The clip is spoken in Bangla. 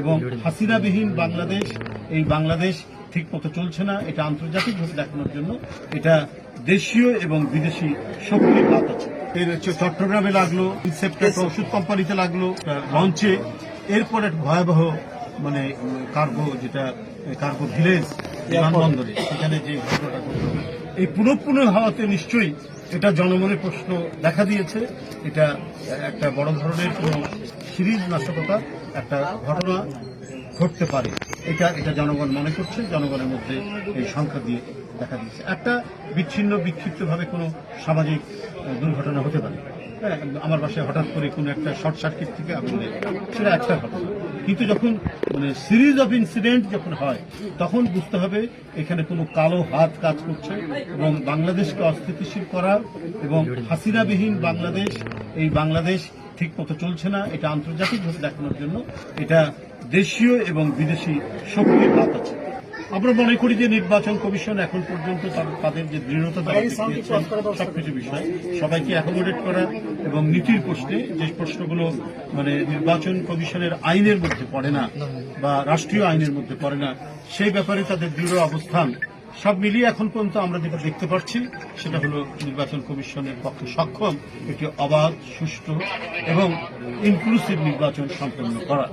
এবং হাসিনাবিহীন বাংলাদেশ, এই বাংলাদেশ ঠিক মতো চলছে না, এটা আন্তর্জাতিকভাবে দেখানোর জন্য। এটা দেশীয় এবং বিদেশি শক্তির হাত আছে। এর হচ্ছে চট্টগ্রামে লাগল ইনসেপ্টার ওষুধ কোম্পানিতে লাগল লঞ্চে এরপর এক ভয়াবহ মানে কার্গো যেটা কার্গো ভিলেজ বিমানবন্দরে। সেখানে যে ঘটনাটা ঘটল, এই পুরো হওয়াতে নিশ্চয়ই এটা জনমনে প্রশ্ন দেখা দিয়েছে। এটা একটা বড় ধরনের কোনো সিরিজ নাশকতা একটা ঘটনা ঘটতে পারে। এটা এটা জনগণ মনে করছে জনগণের মধ্যে এই সংখ্যা দিয়ে দেখা দিয়েছে একটা বিচ্ছিন্ন বিক্ষিপ্তভাবে কোনো সামাজিক দুর্ঘটনা হতে পারে। হ্যাঁ, আমার বাসায় হঠাৎ করে কোনো একটা শর্ট সার্কিট থেকে আগুন সেটা একটা ঘটনা। কিন্তু যখন মানে সিরিজ অফ ইনসিডেন্ট যখন হয় তখন বুঝতে হবে এখানে কোনো কালো হাত কাজ করছে এবং বাংলাদেশকে অস্থিতিশীল করা এবং হাসিনাবিহীন বাংলাদেশ এই বাংলাদেশ ঠিক মতো চলছে না এটা আন্তর্জাতিকভাবে দেখানোর জন্য এটা দেশীয় এবং বিদেশি শক্তির হাত আছে। আমরা মনে করি যে নির্বাচন কমিশন এখন পর্যন্ত তাদের- যে দৃঢ়তা সবকিছু বিষয় সবাইকে অ্যাকোমোডেট করা এবং নীতির প্রশ্নে যে প্রশ্নগুলো মানে নির্বাচন কমিশনের আইনের মধ্যে পড়ে না বা রাষ্ট্রীয় আইনের মধ্যে পড়ে না সেই ব্যাপারে তাদের দৃঢ় অবস্থান সব মিলিয়ে এখন পর্যন্ত আমরা যেটা দেখতে পাচ্ছি, সেটা হলো নির্বাচন কমিশনের পক্ষে সক্ষম একটি অবাধ, সুষ্ঠু এবং ইনক্লুসিভ নির্বাচন সম্পন্ন করা।